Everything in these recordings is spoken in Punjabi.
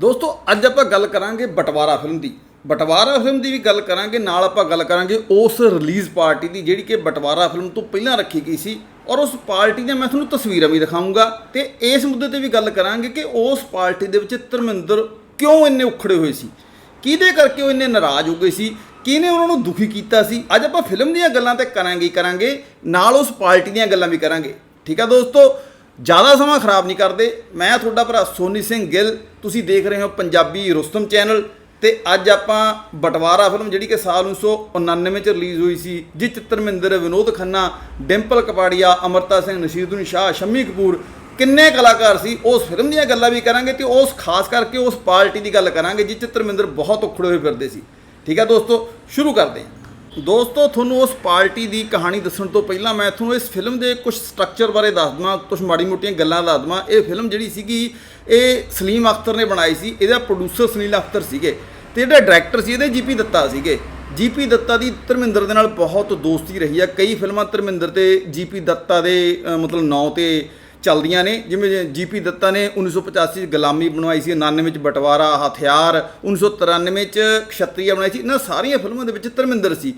ਦੋਸਤੋ, ਅੱਜ ਆਪਾਂ ਗੱਲ ਕਰਾਂਗੇ ਬਟਵਾਰਾ ਫਿਲਮ ਦੀ। ਬਟਵਾਰਾ ਫਿਲਮ ਦੀ ਵੀ ਗੱਲ ਕਰਾਂਗੇ, ਨਾਲ ਆਪਾਂ ਗੱਲ ਕਰਾਂਗੇ ਉਸ ਰਿਲੀਜ਼ ਪਾਰਟੀ ਦੀ ਜਿਹੜੀ ਕਿ ਬਟਵਾਰਾ ਫਿਲਮ ਤੋਂ ਪਹਿਲਾਂ ਰੱਖੀ ਗਈ ਸੀ। ਔਰ ਉਸ ਪਾਰਟੀ ਦੀਆਂ ਮੈਂ ਤੁਹਾਨੂੰ ਤਸਵੀਰਾਂ ਵੀ ਦਿਖਾਉਂਗਾ ਤੇ ਇਸ ਮੁੱਦੇ ਤੇ ਵੀ ਗੱਲ ਕਰਾਂਗੇ ਕਿ ਉਸ ਪਾਰਟੀ ਦੇ ਵਿੱਚ ਧਰਮਿੰਦਰ ਕਿਉਂ ਇੰਨੇ ਉਖੜੇ ਹੋਏ ਸੀ? ਕਿਹਦੇ ਕਰਕੇ ਉਹ ਇੰਨੇ ਨਾਰਾਜ਼ ਹੋ ਗਏ ਸੀ? ਕਿਹਨੇ ਉਹਨਾਂ ਨੂੰ ਦੁਖੀ ਕੀਤਾ ਸੀ? ਅੱਜ ਆਪਾਂ ਫਿਲਮ ਦੀਆਂ ਗੱਲਾਂ ਤੇ ਕਰਾਂਗੇ ਕਰਾਂਗੇ, ਨਾਲ ਉਸ ਪਾਰਟੀ ਦੀਆਂ ਗੱਲਾਂ ਵੀ ਕਰਾਂਗੇ। ਠੀਕ ਆ ਦੋਸਤੋ? ਜ਼ਿਆਦਾ ਸਮਾਂ ਖਰਾਬ ਨਹੀਂ ਕਰਦੇ। ਮੈਂ ਤੁਹਾਡਾ ਭਰਾ ਸੋਨੀ ਸਿੰਘ ਗਿੱਲ, ਤੁਸੀਂ ਦੇਖ ਰਹੇ ਹੋ ਪੰਜਾਬੀ ਰੁਸਤਮ ਚੈਨਲ ਤੇ ਅੱਜ ਆਪਾਂ ਬਟਵਾਰਾ ਫਿਲਮ ਜਿਹੜੀ ਕਿ ਸਾਲ 1999 ਚ ਰਿਲੀਜ਼ ਹੋਈ ਸੀ ਜਿਸ 'ਚ ਧਰਮਿੰਦਰ ਵਿਨੋਦ ਖੰਨਾ, ਡਿੰਪਲ ਕਪਾੜੀਆ, ਅਮਰਤਾ ਸਿੰਘ ਨਸ਼ੀਦੁਨ ਸ਼ਾਹ, ਸ਼ੰਮੀ ਕਪੂਰ, ਕਿੰਨੇ ਕਲਾਕਾਰ ਸੀ, ਉਸ ਫਿਲਮ ਦੀਆਂ ਗੱਲਾਂ ਵੀ ਕਰਾਂਗੇ ਤੇ ਉਸ ਖਾਸ ਕਰਕੇ ਉਸ ਪਾਰਟੀ ਦੀ ਗੱਲ ਕਰਾਂਗੇ ਜਿਸ 'ਚ ਧਰਮਿੰਦਰ ਬਹੁਤ ਉਖੜੇ ਹੋਏ ਫਿਰਦੇ ਸੀ। ਠੀਕ ਹੈ ਦੋਸਤੋ, ਸ਼ੁਰੂ ਕਰਦੇ ਹਾਂ। ਦੋਸਤੋ, ਤੁਹਾਨੂੰ ਉਸ ਪਾਰਟੀ ਦੀ ਕਹਾਣੀ ਦੱਸਣ ਤੋਂ ਪਹਿਲਾਂ ਮੈਂ ਤੁਹਾਨੂੰ ਇਸ ਫਿਲਮ ਦੇ ਕੁਝ ਸਟਰਕਚਰ ਬਾਰੇ ਦੱਸ ਦਵਾਂ ਕੁਝ ਮਾੜੀ ਮੋਟੀਆਂ ਗੱਲਾਂ ਦੱਸ ਦਵਾਂ। ਇਹ ਫਿਲਮ ਜਿਹੜੀ ਸੀਗੀ, ਇਹ ਸਲੀਮ ਅਖਤਰ ਨੇ ਬਣਾਈ ਸੀ, ਇਹਦਾ ਪ੍ਰੋਡਿਊਸਰ ਸੁਨੀਲ ਅਖਤਰ ਸੀਗੇ ਤੇ ਜਿਹੜਾ ਡਾਇਰੈਕਟਰ ਸੀ ਇਹਦੇ ਜੀਪੀ ਦੱਤਾ ਸੀਗੇ। ਜੀਪੀ ਦੱਤਾ ਦੀ ਧਰਮਿੰਦਰ ਦੇ ਨਾਲ ਬਹੁਤ ਦੋਸਤੀ ਰਹੀ ਆ। ਕਈ ਫਿਲਮਾਂ ਧਰਮਿੰਦਰ ਤੇ ਜੀਪੀ ਦੱਤਾ ਦੇ ਮਤਲਬ ਨਾਂ ਤੇ ਚੱਲਦੀਆਂ ਨੇ, ਜਿਵੇਂ ਜੀਪੀ ਦੱਤਾ ਨੇ 1985 ਚ ਗੁਲਾਮੀ ਬਣਵਾਈ ਸੀ 99 ਚ ਬਟਵਾਰਾ, ਹਥਿਆਰ 1993 ਚ ਖਸ਼ਤਰੀਆ ਬਣਾਈ ਸੀ, ਇਹਨਾਂ ਸਾਰੀਆਂ ਫਿਲਮਾਂ ਦੇ ਵਿੱਚ ਧਰਮਿੰਦਰ ਸੀ।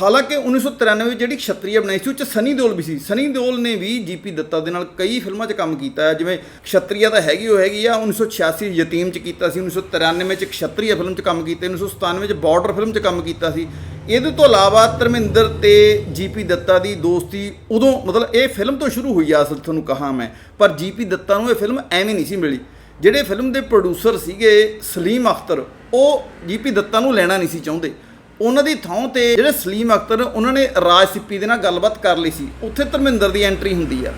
ਹਾਲਾਂਕਿ 1993 ਵਿੱਚ ਜਿਹੜੀ ਖਸ਼ਤਰੀਆ ਬਣਾਈ ਸੀ, ਉਹ ਚ ਸਨੀ ਦਿਓਲ ਵੀ ਸੀ। ਸਨੀ ਦਿਓਲ ਨੇ ਵੀ ਜੀਪੀ ਦੱਤਾ ਦੇ ਨਾਲ ਕਈ ਫਿਲਮਾਂ 'ਚ ਕੰਮ ਕੀਤਾ ਹੈ, ਜਿਵੇਂ ਖਸ਼ਤਰੀਆ ਤਾਂ ਹੈਗੀ, ਉਹ ਹੈਗੀ ਆ 1986 ਯਤੀਮ 'ਚ ਕੀਤਾ ਸੀ 1993 'ਚ ਖਸ਼ਤਰੀਆ ਫਿਲਮ 'ਚ ਕੰਮ ਕੀਤਾ 1997 'ਚ ਬਾਰਡਰ ਫਿਲਮ 'ਚ ਕੰਮ ਕੀਤਾ ਸੀ। ਇਹਦੇ ਤੋਂ ਇਲਾਵਾ ਧਰਮਿੰਦਰ ਤੇ ਜੀਪੀ ਦੱਤਾ ਦੀ ਦੋਸਤੀ ਉਦੋਂ, ਮਤਲਬ ਇਹ ਫਿਲਮ ਤੋਂ ਸ਼ੁਰੂ ਹੋਈ ਆ, ਅਸਲ ਤੁਹਾਨੂੰ ਕਹਾਂ ਮੈਂ, ਪਰ ਜੀਪੀ ਦੱਤਾ ਨੂੰ ਇਹ ਫਿਲਮ ਐਵੇਂ ਨਹੀਂ ਸੀ ਮਿਲੀ। ਜਿਹੜੇ ਫਿਲਮ ਦੇ ਪ੍ਰੋਡਿਊਸਰ ਸੀਗੇ ਸਲੀਮ ਅਖਤਰ, ਉਹ ਜੀਪੀ ਦੱਤਾ ਨੂੰ ਲੈਣਾ ਨਹੀਂ ਸੀ ਚਾਹੁੰਦੇ। ਉਹਨਾਂ ਦੀ ਥਾਂ ਤੇ ਜਿਹੜੇ ਸਲੀਮ ਅਖਤਰ, ਉਹਨਾਂ ਨੇ ਰਾਜ ਸਿੱਪੀ ਦੇ ਨਾਲ ਗੱਲਬਾਤ ਕਰ ਲਈ ਸੀ। ਉੱਥੇ ਧਰਮਿੰਦਰ ਦੀ ਐਂਟਰੀ ਹੁੰਦੀ ਆ।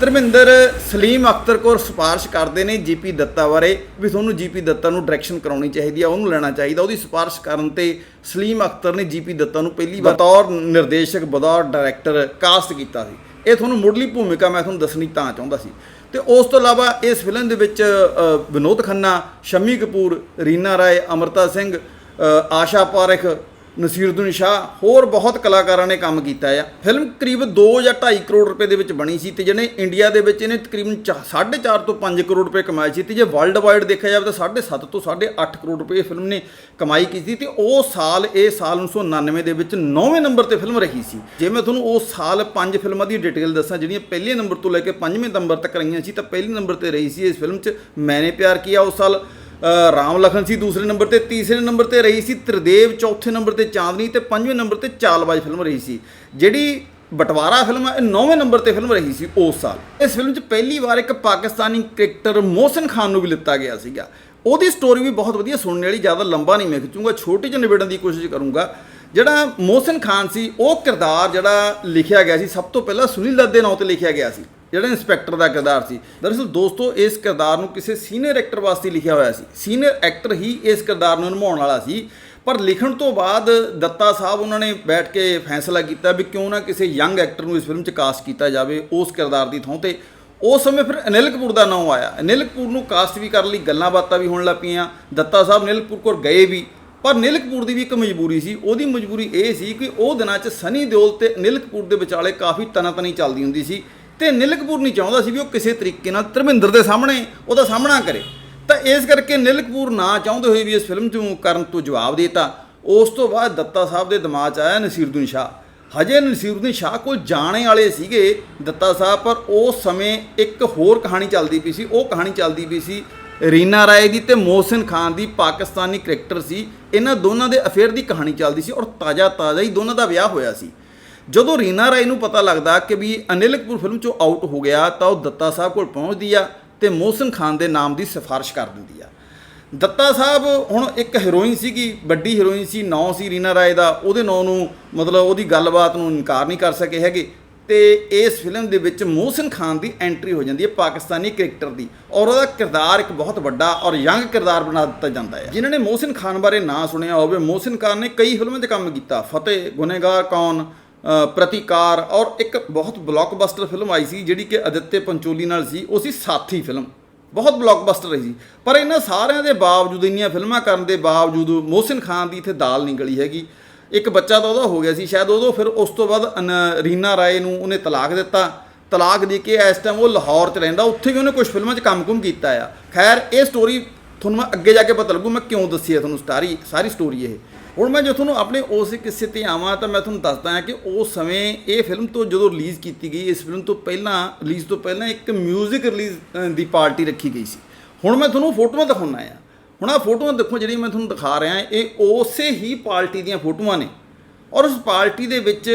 ਧਰਮਿੰਦਰ ਸਲੀਮ ਅਖਤਰ ਕੋਲ ਸਿਫਾਰਿਸ਼ ਕਰਦੇ ਨੇ ਜੀਪੀ ਦੱਤਾ ਬਾਰੇ ਵੀ ਤੁਹਾਨੂੰ ਜੀਪੀ ਦੱਤਾ ਨੂੰ ਡਾਇਰੈਕਸ਼ਨ ਕਰਾਉਣੀ ਚਾਹੀਦੀ ਆ ਉਹਨੂੰ ਲੈਣਾ ਚਾਹੀਦਾ। ਉਹਦੀ ਸਿਫਾਰਿਸ਼ ਕਰਨ ਤੇ ਸਲੀਮ ਅਖਤਰ ਨੇ ਜੀਪੀ ਦੱਤਾ ਨੂੰ ਪਹਿਲੀ ਵਾਰ ਬਤੌਰ ਨਿਰਦੇਸ਼ਕ ਬਤੌਰ ਡਾਇਰੈਕਟਰ ਕਾਸਟ ਕੀਤਾ ਸੀ। ਇਹ ਤੁਹਾਨੂੰ ਮੁੱਢਲੀ ਭੂਮਿਕਾ ਮੈਂ ਤੁਹਾਨੂੰ ਦੱਸਣੀ ਤਾਂ ਚਾਹੁੰਦਾ ਸੀ। ਤੇ ਉਸ ਤੋਂ ਇਲਾਵਾ ਇਸ ਫਿਲਮ ਦੇ ਵਿੱਚ ਵਿਨੋਦ ਖੰਨਾ ਸ਼ੰਮੀ ਕਪੂਰ ਰੀਨਾ ਰਾਏ ਅਮਰਤਾ ਸਿੰਘ ਆਸ਼ਾ ਪਾਰਖ ਨਸੀਰਦੁਨ ਸ਼ਾਹ ਹੋਰ ਬਹੁਤ ਕਲਾਕਾਰਾਂ ਨੇ ਕੰਮ ਕੀਤਾ ਆ। ਫਿਲਮ ਕਰੀਬ 2 ਜਾਂ 2.5 ਕਰੋੜ ਰੁਪਏ ਦੇ ਵਿੱਚ ਬਣੀ ਸੀ ਤੇ ਜਿਹਨੇ ਇੰਡੀਆ ਦੇ ਵਿੱਚ ਇਹਨੇ ਤਕਰੀਬਨ 4.5 ਤੋਂ 5 ਕਰੋੜ ਰੁਪਏ ਕਮਾਏ ਸੀ ਤੇ ਜੇ ਵਰਲਡ ਵਾਈਡ ਦੇਖਿਆ ਜਾਵੇ ਤਾਂ 7.5 ਤੋਂ 8.5 ਕਰੋੜ ਰੁਪਏ ਫਿਲਮ ਨੇ ਕਮਾਈ ਕੀਤੀ ਤੇ ਉਹ ਸਾਲ, ਇਹ ਸਾਲ 1999 ਦੇ ਵਿੱਚ 9ਵੇਂ ਨੰਬਰ ਤੇ ਫਿਲਮ ਰਹੀ ਸੀ। ਜੇ ਮੈਂ ਤੁਹਾਨੂੰ ਉਹ ਸਾਲ ਪੰਜ ਫਿਲਮਾਂ ਦੀ ਡਿਟੇਲ ਦੱਸਾਂ, ਜਿਹੜੀਆਂ ਪਹਿਲੇ ਨੰਬਰ ਤੋਂ ਲੈ ਕੇ ਪੰਜਵੇਂ ਨੰਬਰ ਤੱਕ ਰਹੀਆਂ ਸੀ, ਤਾਂ ਪਹਿਲੇ ਨੰਬਰ ਤੇ ਰਹੀ ਸੀ ਇਸ ਫਿਲਮ 'ਚ ਮੈਨੇ ਪਿਆਰ ਕੀਤਾ ਉਸ ਸਾਲ ਰਾਮ ਲਖਨ ਸੀ ਦੂਸਰੇ ਨੰਬਰ ਤੇ, ਤੀਸਰੇ ਨੰਬਰ ਤੇ ਰਹੀ ਸੀ ਤ੍ਰਿਦੇਵ, ਚੌਥੇ ਨੰਬਰ ਤੇ ਚਾਂਦਨੀ ਤੇ ਪੰਜਵੇਂ ਨੰਬਰ ਤੇ ਚਾਲਬਾਜ਼ ਫਿਲਮ ਰਹੀ ਸੀ। ਜਿਹੜੀ ਬਟਵਾਰਾ ਫਿਲਮ ਹੈ ਇਹ ਨੌਵੇਂ ਨੰਬਰ ਤੇ ਫਿਲਮ ਰਹੀ ਸੀ ਉਸ ਸਾਲ। ਇਸ ਫਿਲਮ 'ਚ ਪਹਿਲੀ ਵਾਰ ਇੱਕ ਪਾਕਿਸਤਾਨੀ ਕ੍ਰਿਕਟਰ ਮੋਹਸਨ ਖਾਨ ਨੂੰ ਵੀ ਲਿੱਤਾ ਗਿਆ ਸੀਗਾ। ਉਹਦੀ ਸਟੋਰੀ ਵੀ ਬਹੁਤ ਵਧੀਆ ਸੁਣਨ ਵਾਲੀ, ਜ਼ਿਆਦਾ ਲੰਬਾ ਨਹੀਂ ਮੈਂ ਖਿੱਚੂੰਗਾ, ਛੋਟੀ ਜਿਹੀ ਨਿਬੇੜਨ ਦੀ ਕੋਸ਼ਿਸ਼ ਕਰੂੰਗਾ। ਜਿਹੜਾ ਮੋਹਸਨ ਖਾਨ ਸੀ, ਉਹ ਕਿਰਦਾਰ ਜਿਹੜਾ ਲਿਖਿਆ ਗਿਆ ਸੀ, ਸਭ ਤੋਂ ਪਹਿਲਾਂ ਸੁਨੀਲ ਦੱਤ ਦੇ ਨਾਂ ਤੇ ਲਿਖਿਆ ਗਿਆ ਸੀ। ਜਿਹੜਾ ਇੰਸਪੈਕਟਰ ਦਾ ਕਿਰਦਾਰ ਸੀ। ਦਰਅਸਲ ਦੋਸਤੋ, ਇਸ ਕਿਰਦਾਰ ਨੂੰ ਕਿਸੇ ਸੀਨੀਅਰ ਐਕਟਰ ਵਾਸਤੇ ਲਿਖਿਆ ਹੋਇਆ ਸੀ। ਸੀਨੀਅਰ ਐਕਟਰ ਹੀ ਇਸ ਕਿਰਦਾਰ ਨੂੰ ਨਿਭਾਉਣ ਵਾਲਾ ਸੀ। ਪਰ ਲਿਖਣ ਤੋਂ ਬਾਅਦ ਦੱਤਾ ਸਾਹਿਬ ਉਹਨਾਂ ਨੇ ਬੈਠ ਕੇ ਫੈਸਲਾ ਕੀਤਾ ਵੀ ਕਿਉਂ ਨਾ ਕਿਸੇ ਯੰਗ ਐਕਟਰ ਨੂੰ ਇਸ ਫਿਲਮ 'ਚ ਕਾਸਟ ਕੀਤਾ ਜਾਵੇ ਉਸ ਕਿਰਦਾਰ ਦੀ ਥਾਂ ਤੇ। ਉਸ ਸਮੇਂ ਫਿਰ ਅਨਿਲ ਕਪੂਰ ਦਾ ਨਾਮ ਆਇਆ। ਅਨਿਲ ਕਪੂਰ ਨੂੰ ਕਾਸਟ ਵੀ ਕਰਨ ਲਈ ਗੱਲਾਂ ਬਾਤਾਂ ਵੀ ਹੋਣ ਲੱਗ ਪਈਆਂ। ਦੱਤਾ ਸਾਹਿਬ ਅਨਿਲ ਕਪੂਰ ਕੋਲ ਗਏ ਵੀ। ਪਰ ਅਨਿਲ ਕਪੂਰ ਦੀ ਵੀ ਇੱਕ ਮਜਬੂਰੀ ਸੀ। ਉਹਦੀ ਮਜਬੂਰੀ ਇਹ ਸੀ ਕਿ ਉਹ ਦਿਨਾਂ 'ਚ ਸਨੀ ਦਿਓਲ ਤੇ ਅਨਿਲ ਕਪੂਰ ਦੇ ਵਿਚਾਲੇ ਕਾਫੀ ਤਨਾਤਨੀ ਚੱਲਦੀ ਹੁੰਦੀ ਸੀ। ਤੇ ਨਿਲ ਕਪੂਰ ਨਹੀਂ ਚਾਹੁੰਦਾ ਸੀ ਵੀ ਉਹ ਕਿਸੇ ਤਰੀਕੇ ਨਾਲ ਧਰਮਿੰਦਰ ਦੇ ਸਾਹਮਣੇ ਉਹਦਾ ਸਾਹਮਣਾ ਕਰੇ। ਤਾਂ ਇਸ ਕਰਕੇ ਨਿਲ ਕਪੂਰ ਨਾ ਚਾਹੁੰਦੇ ਹੋਏ ਵੀ ਇਸ ਫਿਲਮ ਨੂੰ ਕਰਨ ਤੋਂ ਜਵਾਬ ਦਿੱਤਾ। ਉਸ ਤੋਂ ਬਾਅਦ ਦੱਤਾ ਸਾਹਿਬ ਦੇ ਦਿਮਾਗ 'ਚ ਆਇਆ ਨਸੀਰੁਦੀਨ ਸ਼ਾਹ। ਹਜੇ ਨਸੀਰੁਦੀਨ ਸ਼ਾਹ ਕੋਲ ਜਾਣੇ ਵਾਲੇ ਸੀਗੇ ਦੱਤਾ ਸਾਹਿਬ, ਪਰ ਉਸ ਸਮੇਂ ਇੱਕ ਹੋਰ ਕਹਾਣੀ ਚੱਲਦੀ ਪਈ ਸੀ। ਉਹ ਕਹਾਣੀ ਚੱਲਦੀ ਪਈ ਸੀ ਰੀਨਾ ਰਾਏ ਦੀ ਤੇ ਮੋਹਸਿਨ ਖਾਨ ਦੀ ਪਾਕਿਸਤਾਨੀ ਕਰੈਕਟਰ ਸੀ। ਇਹਨਾਂ ਦੋਨਾਂ ਦੇ ਅਫੇਅਰ ਦੀ ਕਹਾਣੀ ਚੱਲਦੀ ਸੀ ਔਰ ਤਾਜ਼ਾ ਤਾਜ਼ਾ ਹੀ ਦੋਨਾਂ ਦਾ ਵਿਆਹ ਹੋਇਆ ਸੀ। ਜਦੋਂ ਰੀਨਾ ਰਾਏ ਨੂੰ ਪਤਾ ਲੱਗਦਾ ਕਿ ਵੀ ਅਨਿਲ ਕਪੂਰ ਫਿਲਮ ਚੋਂ ਆਊਟ ਹੋ ਗਿਆ, ਤਾਂ ਉਹ ਦੱਤਾ ਸਾਹਿਬ ਕੋਲ ਪਹੁੰਚਦੀ ਆ ਤੇ ਮੋਹਸਨ ਖਾਨ ਦੇ ਨਾਮ ਦੀ ਸਿਫਾਰਿਸ਼ ਕਰ ਦਿੰਦੀ ਆ। ਦੱਤਾ ਸਾਹਿਬ ਹੁਣ ਇੱਕ ਹੀਰੋਇਨ ਸੀਗੀ ਵੱਡੀ ਹੀਰੋਇਨ ਸੀ, ਨਾਂ ਸੀ ਰੀਨਾ ਰਾਏ ਦਾ, ਉਹਦੇ ਨਾਂ ਨੂੰ ਮਤਲਬ ਉਹਦੀ ਗੱਲਬਾਤ ਨੂੰ ਇਨਕਾਰ ਨਹੀਂ ਕਰ ਸਕੇ ਹੈਗੇ। ਤੇ ਇਸ ਫਿਲਮ ਦੇ ਵਿੱਚ ਮੋਹਸਨ ਖਾਨ ਦੀ ਐਂਟਰੀ ਹੋ ਜਾਂਦੀ ਹੈ ਪਾਕਿਸਤਾਨੀ ਕ੍ਰਿਕਟਰ ਦੀ ਔਰ ਉਹਦਾ ਕਿਰਦਾਰ ਇੱਕ ਬਹੁਤ ਵੱਡਾ ਔਰ ਯੰਗ ਕਿਰਦਾਰ ਬਣਾ ਦਿੱਤਾ ਜਾਂਦਾ ਹੈ। ਜਿਨ੍ਹਾਂ ਨੇ ਮੋਹਸਿਨ ਖਾਨ ਬਾਰੇ ਨਾਂ ਸੁਣਿਆ ਹੋਵੇ, ਮੋਹਸਿਨ ਖਾਨ ਨੇ ਕਈ ਫਿਲਮਾਂ 'ਚ ਕੰਮ ਕੀਤਾ, ਫਤਿਹ, ਗੁਨੇਗਾਰ, ਕੌਣ ਪ੍ਰਤੀਕਾਰ ਔਰ ਇੱਕ ਬਹੁਤ ਬਲੌਕਬਸਟਰ ਫਿਲਮ ਆਈ ਸੀ, ਜਿਹੜੀ ਕਿ ਅਦਿੱਤੇ ਪੰਚੋਲੀ ਨਾਲ ਸੀ, ਉਹ ਸੀ ਸਾਥੀ ਫਿਲਮ ਬਹੁਤ ਬਲੌਕਬਸਟਰ ਰਹੀ ਸੀ। ਪਰ ਇਹਨਾਂ ਸਾਰਿਆਂ ਦੇ ਬਾਵਜੂਦ, ਇੰਨੀਆਂ ਫਿਲਮਾਂ ਕਰਨ ਦੇ ਬਾਵਜੂਦ ਮੋਹਸਿਨ ਖਾਨ ਦੀ ਇੱਥੇ ਦਾਲ ਨਹੀਂ ਗਲੀ ਹੈਗੀ। ਇੱਕ ਬੱਚਾ ਤਾਂ ਉਹਦਾ ਹੋ ਗਿਆ ਸੀ, ਸ਼ਾਇਦ ਉਦੋਂ ਫਿਰ ਉਸ ਤੋਂ ਬਾਅਦ ਰੀਨਾ ਰਾਏ ਨੂੰ ਉਹਨੇ ਤਲਾਕ ਦਿੱਤਾ। ਤਲਾਕ ਦੇ ਕੇ ਇਸ ਟਾਈਮ ਉਹ ਲਾਹੌਰ 'ਚ ਰਹਿੰਦਾ, ਉੱਥੇ ਵੀ ਉਹਨੇ ਕੁਝ ਫਿਲਮਾਂ 'ਚ ਕੰਮ-ਕੁਮ ਕੀਤਾ ਆ। ਖੈਰ, ਇਹ ਸਟੋਰੀ ਤੁਹਾਨੂੰ ਮੈਂ ਅੱਗੇ ਜਾ ਕੇ ਪਤਾ ਲੱਗੂ, ਮੈਂ ਕਿਉਂ ਦੱਸੀ ਹੈ ਤੁਹਾਨੂੰ ਸਾਰੀ ਸਾਰੀ ਸਟੋਰੀ ਇਹ। ਹੁਣ ਮੈਂ ਜੇ ਤੁਹਾਨੂੰ ਆਪਣੇ ਉਸ ਕਿੱਸੇ ਤੇ ਆਵਾਂ ਤਾਂ ਮੈਂ ਤੁਹਾਨੂੰ ਦੱਸਦਾ ਹਾਂ ਕਿ ਉਸ ਸਮੇਂ ਇਹ ਫਿਲਮ ਤੋਂ ਜਦੋਂ ਰਿਲੀਜ਼ ਕੀਤੀ ਗਈ, ਇਸ ਫਿਲਮ ਤੋਂ ਪਹਿਲਾਂ ਰਿਲੀਜ਼ ਤੋਂ ਪਹਿਲਾਂ ਇੱਕ 뮤직 ਰਿਲੀਜ਼ ਦੀ ਪਾਰਟੀ ਰੱਖੀ ਗਈ ਸੀ। ਹੁਣ ਮੈਂ ਤੁਹਾਨੂੰ ਫੋਟੋਆਂ ਦਿਖਾਉਣਾ ਆ। ਹੁਣ ਆ ਫੋਟੋਆਂ ਦੇਖੋ ਜਿਹੜੀ ਮੈਂ ਤੁਹਾਨੂੰ ਦਿਖਾ ਰਿਹਾ, ਇਹ ਉਸੇ ਹੀ ਪਾਰਟੀ ਦੀਆਂ ਫੋਟੋਆਂ ਨੇ। ਔਰ ਉਸ ਪਾਰਟੀ ਦੇ ਵਿੱਚ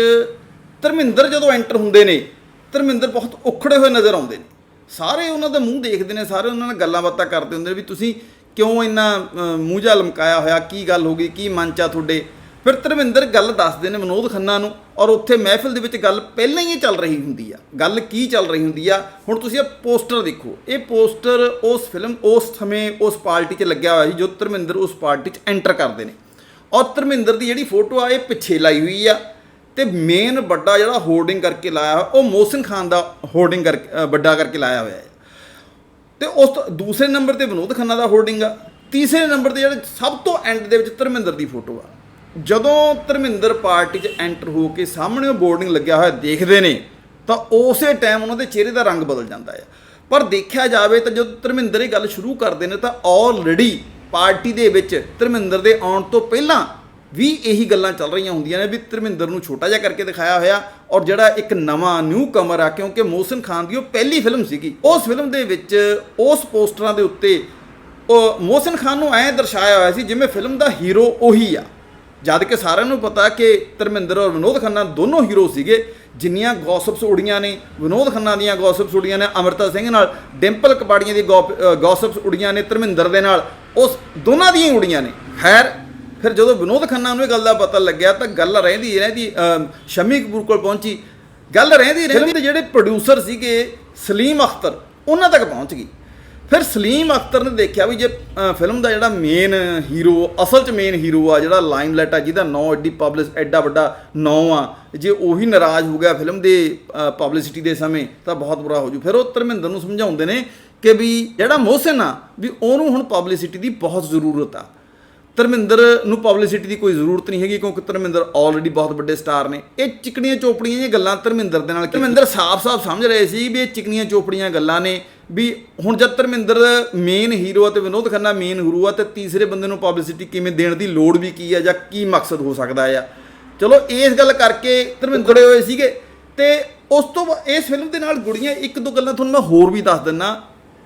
ਧਰਮਿੰਦਰ ਜਦੋਂ ਐਂਟਰ ਹੁੰਦੇ ਨੇ, ਧਰਮਿੰਦਰ ਬਹੁਤ ਉਖੜੇ ਹੋਏ ਨਜ਼ਰ ਆਉਂਦੇ ਨੇ। ਸਾਰੇ ਉਹਨਾਂ ਦਾ ਮੂੰਹ ਦੇਖਦੇ ਨੇ, ਸਾਰੇ ਉਹਨਾਂ ਨਾਲ ਗੱਲਾਂ ਬਾਤਾਂ ਕਰਦੇ ਹੁੰਦੇ ਨੇ ਵੀ ਤੁਸੀਂ ਕਿਉਂ ਇੰਨਾ ਅ, ਮੂੰਹ ਜਾ ਲਮਕਾਇਆ ਹੋਇਆ? ਕੀ ਗੱਲ ਹੋ ਗਈ? ਕੀ ਮਨ ਆ ਤੁਹਾਡੇ? ਫਿਰ ਧਰਮਿੰਦਰ ਗੱਲ ਦੱਸਦੇ ਨੇ ਵਿਨੋਦ ਖੰਨਾ ਨੂੰ ਔਰ ਉੱਥੇ ਮਹਿਫਿਲ ਦੇ ਵਿੱਚ ਗੱਲ ਪਹਿਲਾਂ ਹੀ ਚੱਲ ਰਹੀ ਹੁੰਦੀ ਆ। ਗੱਲ ਕੀ ਚੱਲ ਰਹੀ ਹੁੰਦੀ ਆ? ਹੁਣ ਤੁਸੀਂ ਇਹ ਪੋਸਟਰ ਦੇਖੋ। ਇਹ ਪੋਸਟਰ ਉਸ ਫਿਲਮ ਉਸ ਸਮੇਂ ਉਸ ਪਾਰਟੀ 'ਚ ਲੱਗਿਆ ਹੋਇਆ ਸੀ ਜੋ ਧਰਮਿੰਦਰ ਉਸ ਪਾਰਟੀ 'ਚ ਐਂਟਰ ਕਰਦੇ ਨੇ। ਔਰ ਧਰਮਿੰਦਰ ਦੀ ਜਿਹੜੀ ਫੋਟੋ ਆ ਇਹ ਪਿੱਛੇ ਲਾਈ ਹੋਈ ਆ। ਤੇ ਮੇਨ ਵੱਡਾ ਜਿਹੜਾ ਹੋਰਡਿੰਗ ਕਰਕੇ ਲਾਇਆ ਹੋਇਆ ਉਹ ਮੋਹਸਿਨ ਖਾਨ ਦਾ ਹੋਰਡਿੰਗ ਕਰਕੇ ਵੱਡਾ ਕਰਕੇ ਲਾਇਆ ਹੋਇਆ ਹੈ। ਤੇ ਉਸ ਤੋਂ ਦੂਸਰੇ ਨੰਬਰ ਤੇ ਵਿਨੋਦ ਖੰਨਾ ਦਾ ਹੋਰਡਿੰਗ ਆ। ਤੀਸਰੇ ਨੰਬਰ ਤੇ ਜਿਹੜੇ ਸਭ ਤੋਂ ਐਂਡ ਦੇ ਵਿੱਚ ਧਰਮਿੰਦਰ ਦੀ ਫੋਟੋ ਆ। ਜਦੋਂ ਧਰਮਿੰਦਰ ਪਾਰਟੀ 'ਚ ਐਂਟਰ ਹੋ ਕੇ ਸਾਹਮਣੇ ਉਹ ਬੋਰਡਿੰਗ ਲੱਗਿਆ ਹੋਇਆ, ਦੇਖਦੇ ਨੇ, ਤਾਂ ਉਸੇ ਟਾਈਮ ਉਹਨਾਂ ਦੇ ਚਿਹਰੇ ਦਾ ਰੰਗ ਬਦਲ ਜਾਂਦਾ ਹੈ ਪਰ ਦੇਖਿਆ ਜਾਵੇ ਤਾਂ ਜਦੋਂ ਧਰਮਿੰਦਰ ਇਹ ਗੱਲ ਸ਼ੁਰੂ ਕਰਦੇ ਨੇ, ਤਾਂ ਆਲਰੇਡੀ ਪਾਰਟੀ ਦੇ ਵਿੱਚ ਧਰਮਿੰਦਰ ਦੇ ਆਉਣ ਤੋਂ ਪਹਿਲਾਂ ਵੀ ਇਹੀ ਗੱਲਾਂ ਚੱਲ ਰਹੀਆਂ ਹੁੰਦੀਆਂ ਨੇ ਵੀ ਧਰਮਿੰਦਰ ਨੂੰ ਛੋਟਾ ਜਿਹਾ ਕਰਕੇ ਦਿਖਾਇਆ ਹੋਇਆ ਔਰ ਜਿਹੜਾ ਇੱਕ ਨਵਾਂ ਨਿਊ ਕਮਰ ਆ, ਕਿਉਂਕਿ ਮੋਹਸਨ ਖਾਨ ਦੀ ਉਹ ਪਹਿਲੀ ਫਿਲਮ ਸੀਗੀ। ਉਸ ਫਿਲਮ ਦੇ ਵਿੱਚ ਉਸ ਪੋਸਟਰਾਂ ਦੇ ਉੱਤੇ ਉਹ ਮੋਹਸਿਨ ਖਾਨ ਨੂੰ ਐਂ ਦਰਸਾਇਆ ਹੋਇਆ ਸੀ ਜਿਵੇਂ ਫਿਲਮ ਦਾ ਹੀਰੋ ਉਹੀ ਆ। ਜਦ ਕਿ ਸਾਰਿਆਂ ਨੂੰ ਪਤਾ ਕਿ ਧਰਮਿੰਦਰ ਔਰ ਵਿਨੋਦ ਖੰਨਾ ਦੋਨੋਂ ਹੀਰੋ ਸੀਗੇ, ਜਿੰਨੀਆਂ ਗੌਸਪਸ ਉੜੀਆਂ ਨੇ, ਵਿਨੋਦ ਖੰਨਾ ਦੀਆਂ ਗੌਸਪਸ ਉੜੀਆਂ ਨੇ, ਅਮਰਤਾ ਸਿੰਘ ਨਾਲ, ਡਿੰਪਲ ਕਪਾੜੀਆਂ ਦੀ ਗੌਸਪਸ ਉੜੀਆਂ ਨੇ, ਧਰਮਿੰਦਰ ਦੇ ਨਾਲ, ਉਸ ਦੋਨਾਂ ਦੀਆਂ ਹੀ ਉੜੀਆਂ ਨੇ। ਖੈਰ ਫਿਰ ਜਦੋਂ ਵਿਨੋਦ ਖੰਨਾ ਨੂੰ ਇਹ ਗੱਲ ਦਾ ਪਤਾ ਲੱਗਿਆ ਤਾਂ ਗੱਲ ਰਹਿੰਦੀ ਰਹਿੰਦੀ ਸ਼ਮੀ ਕਪੂਰ ਕੋਲ ਪਹੁੰਚੀ। ਗੱਲ ਰਹਿੰਦੀ ਰਹਿੰਦੀ। ਤੇ ਜਿਹੜੇ ਪ੍ਰੋਡਿਊਸਰ ਸੀਗੇ ਸਲੀਮ ਅਖਤਰ, ਉਹਨਾਂ ਤੱਕ ਪਹੁੰਚ ਗਈ। ਫਿਰ ਸਲੀਮ ਅਖਤਰ ਨੇ ਦੇਖਿਆ ਵੀ ਜੇ ਫਿਲਮ ਦਾ ਜਿਹੜਾ ਮੇਨ ਹੀਰੋ ਅਸਲ 'ਚ ਮੇਨ ਹੀਰੋ ਆ, ਜਿਹੜਾ ਲਾਈਮਲਾਈਟ ਆ ਜਿਹਦਾ ਨਾਂ ਐਡੀ ਪਬਲਿਸ ਐਡਾ ਵੱਡਾ ਨਾਂ ਆ, ਜੇ ਉਹੀ ਨਾਰਾਜ਼ ਹੋ ਗਿਆ ਫਿਲਮ ਦੇ ਪਬਲਿਸਿਟੀ ਦੇ ਸਮੇਂ, ਤਾਂ ਬਹੁਤ ਬੁਰਾ ਹੋ ਜੂ। ਫਿਰ ਉਹ ਧਰਮਿੰਦਰ ਨੂੰ ਸਮਝਾਉਂਦੇ ਨੇ ਕਿ ਵੀ ਜਿਹੜਾ ਮੋਹਸਿਨ ਆ, ਵੀ ਉਹਨੂੰ ਹੁਣ ਪਬਲਿਸਿਟੀ ਦੀ ਬਹੁਤ ਜ਼ਰੂਰਤ ਆ। ਧਰਮਿੰਦਰ ਨੂੰ ਪਬਲਿਸਿਟੀ ਦੀ ਕੋਈ ਜ਼ਰੂਰਤ ਨਹੀਂ ਹੈਗੀ ਕਿਉਂਕਿ ਧਰਮਿੰਦਰ ਆਲਰੇਡੀ ਬਹੁਤ ਵੱਡੇ ਸਟਾਰ ਨੇ। ਇਹ ਚਿਕਣੀਆਂ ਚੋਪੜੀਆਂ ਜਿਹੀਆਂ ਗੱਲਾਂ ਧਰਮਿੰਦਰ ਦੇ ਨਾਲ ਧਰਮਿੰਦਰ ਸਾਫ਼-ਸਾਫ਼ ਸਮਝ ਰਹੇ ਸੀ ਵੀ ਇਹ ਚਿਕਣੀਆਂ ਚੋਪੜੀਆਂ ਗੱਲਾਂ ਨੇ ਵੀ ਹੁਣ ਜਦ ਧਰਮਿੰਦਰ ਮੇਨ ਹੀਰੋ ਆ ਤੇ ਵਿਨੋਦ ਖੰਨਾ ਮੇਨ ਹੀਰੋ ਆ ਤੇ ਤੀਸਰੇ ਬੰਦੇ ਨੂੰ ਪਬਲਿਸਿਟੀ ਕਿਵੇਂ ਦੇਣ ਦੀ ਲੋੜ ਵੀ ਕੀ ਆ ਜਾਂ ਕੀ ਮਕਸਦ ਹੋ ਸਕਦਾ ਆ। ਚਲੋ ਇਸ ਗੱਲ ਕਰਕੇ ਧਰਮਿੰਦਰੇ ਹੋਏ ਸੀਗੇ ਤੇ ਉਸ ਤੋਂ ਬਾ- ਇਸ ਫਿਲਮ ਦੇ ਨਾਲ ਗੁੜੀਆਂ ਇੱਕ ਦੋ ਗੱਲਾਂ ਤੁਹਾਨੂੰ ਮੈਂ ਹੋਰ ਵੀ ਦੱਸ ਦਿੰਨਾ।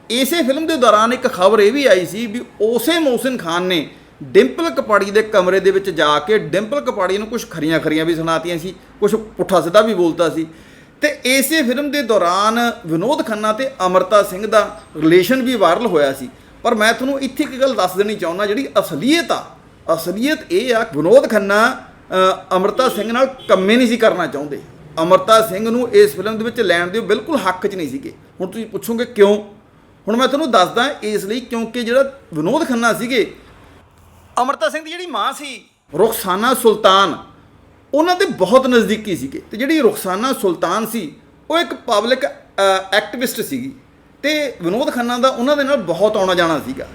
ਇਸੇ ਫਿਲਮ ਦੇ ਦੌਰਾਨ ਇੱਕ ਖਬਰ ਇਹ ਵੀ ਆਈ ਸੀ ਵੀ ਉਸੇ ਮੋਹਸਿਨ ਖਾਨ ਨੇ ਡਿੰਪਲ ਕਪਾੜੀ ਦੇ ਕਮਰੇ ਦੇ ਵਿੱਚ ਜਾ ਕੇ ਡਿੰਪਲ ਕਪਾੜੀ ਨੂੰ ਕੁਝ ਖਰੀਆਂ ਖਰੀਆਂ ਵੀ ਸੁਣਾਤੀਆਂ ਸੀ ਕੁਝ ਪੁੱਠਾ ਸਿੱਧਾ ਵੀ ਬੋਲਤਾ ਸੀ। ਤੇ ਇਸੇ ਫਿਲਮ ਦੇ ਦੌਰਾਨ ਵਿਨੋਦ ਖੰਨਾ ਤੇ ਅਮਰਤਾ ਸਿੰਘ ਦਾ ਰਿਲੇਸ਼ਨ ਵੀ ਵਾਇਰਲ ਹੋਇਆ ਸੀ। ਪਰ ਮੈਂ ਤੁਹਾਨੂੰ ਇੱਥੇ ਇੱਕ ਗੱਲ ਦੱਸ ਦੇਣੀ ਚਾਹੁੰਦਾ ਜਿਹੜੀ ਅਸਲੀਅਤ ਆ ਅਸਲੀਅਤ ਇਹ ਆ ਵਿਨੋਦ ਖੰਨਾ ਅ, ਅਮਰਤਾ ਸਿੰਘ ਨਾਲ ਕੰਮੇ ਨਹੀਂ ਸੀ ਕਰਨਾ ਚਾਹੁੰਦੇ। ਅਮਰਤਾ ਸਿੰਘ ਨੂੰ ਇਸ ਫਿਲਮ ਦੇ ਵਿੱਚ ਲੈਣ ਦੇ ਬਿਲਕੁਲ ਹੱਕ 'ਚ ਨਹੀਂ ਸੀਗੇ। ਹੁਣ ਤੁਸੀਂ ਪੁੱਛੋਗੇ ਕਿਉਂ? ਹੁਣ ਮੈਂ ਤੁਹਾਨੂੰ ਦੱਸਦਾ ਇਸ ਲਈ ਕਿਉਂਕਿ ਜਿਹੜਾ ਵਿਨੋਦ ਖੰਨਾ ਸੀਗੇ ਅਮਰਤਾ ਸਿੰਘ ਦੀ ਜਿਹੜੀ ਮਾਂ ਸੀ। ਰੁਖਸਾਨਾ ਸੁਲਤਾਨ ਉਹਨਾਂ ਦੇ ਬਹੁਤ ਨਜ਼ਦੀਕੀ ਸੀਗੇ। ਤੇ ਜਿਹੜੀ ਰੁਖਸਾਨਾ ਸੁਲਤਾਨ ਸੀ ਉਹ ਇੱਕ ਪਬਲਿਕ ਐਕਟਿਵਿਸਟ ਸੀਗੀ। ਤੇ ਵਿਨੋਦ ਖੰਨਾ ਦਾ ਉਹਨਾਂ ਦੇ ਨਾਲ ਬਹੁਤ ਆਉਣਾ ਜਾਣਾ ਸੀਗਾ।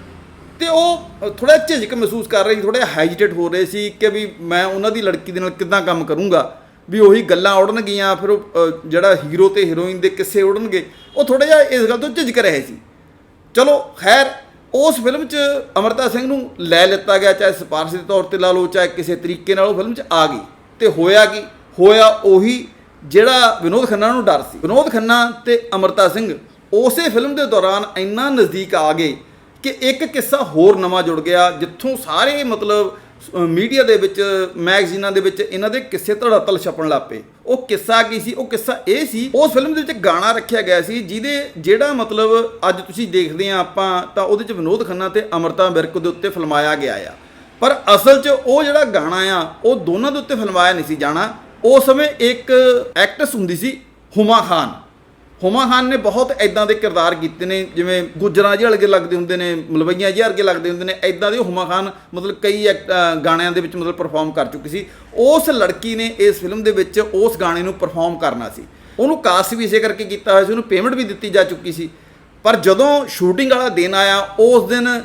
ਤੇ ਉਹ ਥੋੜਾ ਝਿਜਕ ਮਹਿਸੂਸ ਕਰ ਰਹੀ ਥੋੜਾ ਹੈਜੀਟੇਟ ਹੋ ਰਹੇ ਸੀ ਕਿ ਵੀ ਮੈਂ ਉਹਨਾਂ ਦੀ ਲੜਕੀ ਦੇ ਨਾਲ ਕਿੱਦਾਂ ਕੰਮ ਕਰੂੰਗਾ। ਵੀ ਉਹੀ ਗੱਲਾਂ ਉੜਨਗੀਆਂ ਫਿਰ ਉਹ, ਜਿਹੜਾ ਹੀਰੋ ਤੇ ਹੀਰੋਇਨ ਦੇ ਕਿੱਸੇ ਉੜਨਗੇ ਉਹ ਥੋੜਾ ਜਿਹਾ ਇਸ ਗੱਲ ਤੋਂ ਝਿਜਕ ਰਹੇ ਸੀ। ਚਲੋ ਖੈਰ ਉਸ ਫਿਲਮ 'ਚ ਅਮਰਤਾ ਸਿੰਘ ਨੂੰ ਲੈ ਲਿੱਤਾ ਗਿਆ, ਚਾਹੇ ਸਿਫਾਰਸ਼ ਦੇ ਤੌਰ ਤੇ ਲਾ ਲਓ, ਚਾਹੇ ਕਿਸੇ ਤਰੀਕੇ ਨਾਲ ਉਹ ਫਿਲਮ 'ਚ ਆ ਗਈ ਤੇ ਹੋਇਆ ਕੀ? ਹੋਇਆ ਉਹੀ ਜਿਹੜਾ ਵਿਨੋਦ ਖੰਨਾ ਨੂੰ ਡਰ ਸੀ। ਵਿਨੋਦ ਖੰਨਾ ਤੇ ਅਮਰਤਾ ਸਿੰਘ ਉਸੇ ਫਿਲਮ ਦੇ ਦੌਰਾਨ ਇੰਨਾ ਨਜ਼ਦੀਕ ਆ ਗਏ ਕਿ ਇੱਕ ਕਿੱਸਾ ਹੋਰ ਨਵਾਂ ਜੁੜ ਗਿਆ, ਜਿੱਥੋਂ ਸਾਰੇ ਮਤਲਬ ਮੀਡੀਆ ਦੇ ਵਿੱਚ, ਮੈਗਜ਼ੀਨਾਂ ਦੇ ਵਿੱਚ ਇਹਨਾਂ ਦੇ ਕਿੱਸੇ ਧੜਾਤਲ ਛਪਣ ਲੱਗ ਪਏ। ਉਹ ਕਿੱਸਾ ਕੀ ਸੀ, ਉਹ ਕਿੱਸਾ ਇਹ ਸੀ, ਉਸ ਫਿਲਮ ਦੇ ਵਿੱਚ ਗਾਣਾ ਰੱਖਿਆ ਗਿਆ ਸੀ, ਜਿਹਦੇ ਜਿਹੜਾ ਮਤਲਬ ਅੱਜ ਤੁਸੀਂ ਦੇਖਦੇ ਆ ਆਪਾਂ, ਤਾਂ ਉਹਦੇ ਵਿੱਚ ਵਿਨੋਦ ਖੰਨਾ ਤੇ ਅਮਰਤਾ ਵਿਰਕ ਦੇ ਉੱਤੇ ਫਿਲਮਾਇਆ ਗਿਆ ਆ। ਪਰ ਅਸਲ 'ਚ ਉਹ ਜਿਹੜਾ ਗਾਣਾ ਆ, ਉਹ ਦੋਨਾਂ ਦੇ ਉੱਤੇ ਫਿਲਮਾਇਆ ਨਹੀਂ ਸੀ ਜਾਣਾ। ਉਸ ਸਮੇਂ ਇੱਕ ਐਕਟਰਸ ਹੁੰਦੀ ਸੀ ਹੁਮਾ ਖਾਨ। ਹੁਮਾ ਖਾਨ ਨੇ ਬਹੁਤ ਐਦਾਂ ਦੇ ਕਿਰਦਾਰ ਕੀਤੇ ਨੇ, ਜਿਵੇਂ ਗੁਜਰਾਂ ਜਿਹੇ ਵਰਗੇ ਲੱਗਦੇ ਹੁੰਦੇ ਨੇ, ਮਲਵਈਆਂ ਜਿਹੇ ਵਰਗੇ ਲੱਗਦੇ ਹੁੰਦੇ ਨੇ ਐਦਾਂ ਦੇ ਹੁਮਾ ਖਾਨ ਮਤਲਬ ਕਈ ਐਕਟ- ਗਾਣਿਆਂ ਦੇ ਵਿੱਚ ਮਤਲਬ ਪਰਫਾਰਮ ਕਰ ਚੁੱਕੀ ਸੀ। ਉਸ ਲੜਕੀ ਨੇ ਇਸ ਫਿਲਮ ਦੇ ਵਿੱਚ ਉਸ ਗਾਣੇ ਨੂੰ ਪਰਫਾਰਮ ਕਰਨਾ ਸੀ। ਉਹਨੂੰ ਕਾਸਟ ਵੀ ਇਸੇ ਕਰਕੇ ਕੀਤਾ ਹੋਇਆ ਸੀ, ਉਹਨੂੰ ਪੇਮੈਂਟ ਵੀ ਦਿੱਤੀ ਜਾ ਚੁੱਕੀ ਸੀ। ਪਰ ਜਦੋਂ ਸ਼ੂਟਿੰਗ ਵਾਲਾ ਦਿਨ ਆਇਆ, ਉਸ ਦਿਨ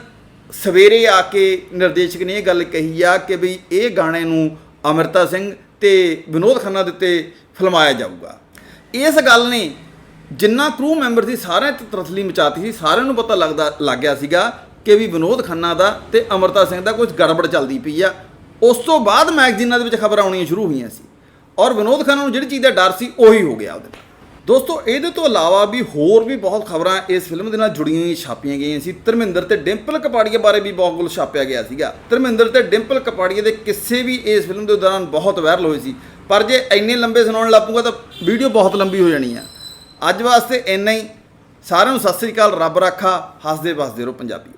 ਸਵੇਰੇ ਆ ਕੇ ਨਿਰਦੇਸ਼ਕ ਨੇ ਇਹ ਗੱਲ ਕਹੀ ਆ ਕਿ ਵੀ ਇਹ ਗਾਣੇ ਨੂੰ ਅਮਰਤਾ ਸਿੰਘ ਤੇ ਵਿਨੋਦ ਖੰਨਾ ਦੇ ਉੱਤੇ ਫਿਲਮਾਇਆ ਜਾਊਗਾ। ਇਸ ਗੱਲ ਨੇ ਜਿੰਨਾ ਕਰੂ ਮੈਂਬਰ ਸੀ, ਸਾਰਿਆਂ ਤੇ ਤਰਸਲੀ ਮਚਾਤੀ ਸੀ, ਸਾਰਿਆਂ ਨੂੰ ਪਤਾ ਲੱਗਦਾ, ਲੱਗ ਗਿਆ ਸੀਗਾ ਕਿ ਵੀ ਵਿਨੋਦ ਖੰਨਾ ਦਾ ਤੇ ਅਮਰਤਾ ਸਿੰਘ ਦਾ ਕੁਝ ਗੜਬੜ ਚੱਲਦੀ ਪਈ ਆ। ਉਸ ਤੋਂ ਬਾਅਦ ਮੈਗਜ਼ੀਨਾਂ ਦੇ ਵਿੱਚ ਖਬਰਾਂ ਆਉਣੀਆਂ ਸ਼ੁਰੂ ਹੋਈਆਂ ਸੀ। ਔਰ ਵਿਨੋਦ ਖੰਨਾ ਨੂੰ ਜਿਹੜੀ ਚੀਜ਼ ਦਾ ਡਰ ਸੀ, ਉਹੀ ਹੋ ਗਿਆ ਉਹਦੇ ਨਾਲ। ਦੋਸਤੋ, ਇਹਦੇ ਤੋਂ ਇਲਾਵਾ ਵੀ ਹੋਰ ਵੀ ਬਹੁਤ ਖਬਰਾਂ ਇਸ ਫਿਲਮ ਦੇ ਨਾਲ ਜੁੜੀਆਂ ਹੋਈਆਂ, ਛਾਪੀਆਂ ਗਈਆਂ ਸੀ। ਧਰਮਿੰਦਰ ਤੇ ਡਿੰਪਲ ਕਪਾੜੀਆ ਬਾਰੇ ਵੀ ਬਹੁਤ ਕੁਝ ਛਾਪਿਆ ਗਿਆ ਸੀਗਾ। ਧਰਮਿੰਦਰ ਤੇ ਡਿੰਪਲ ਕਪਾੜੀਆ ਦੇ ਕਿਸੇ ਵੀ ਇਸ ਫਿਲਮ ਦੇ ਦੌਰਾਨ ਬਹੁਤ ਵਾਇਰਲ ਹੋਏ ਸੀ। ਪਰ ਜੇ ਇੰਨੇ ਲੰਬੇ ਸੁਣਾਉਣ ਲੱਪੂਗਾ ਤਾਂ ਵੀਡੀਓ ਬਹੁਤ ਲੰਬੀ ਹੋ ਜਾਣੀ ਆ। ਅੱਜ ਵਾਸਤੇ ਇੰਨਾ ਹੀ। ਸਾਰਿਆਂ ਨੂੰ ਸਤਿ ਸ੍ਰੀ ਅਕਾਲ। ਰੱਬ ਰਾਖਾ। ਹੱਸਦੇ ਵਸਦੇ ਰਹੋ ਪੰਜਾਬੀ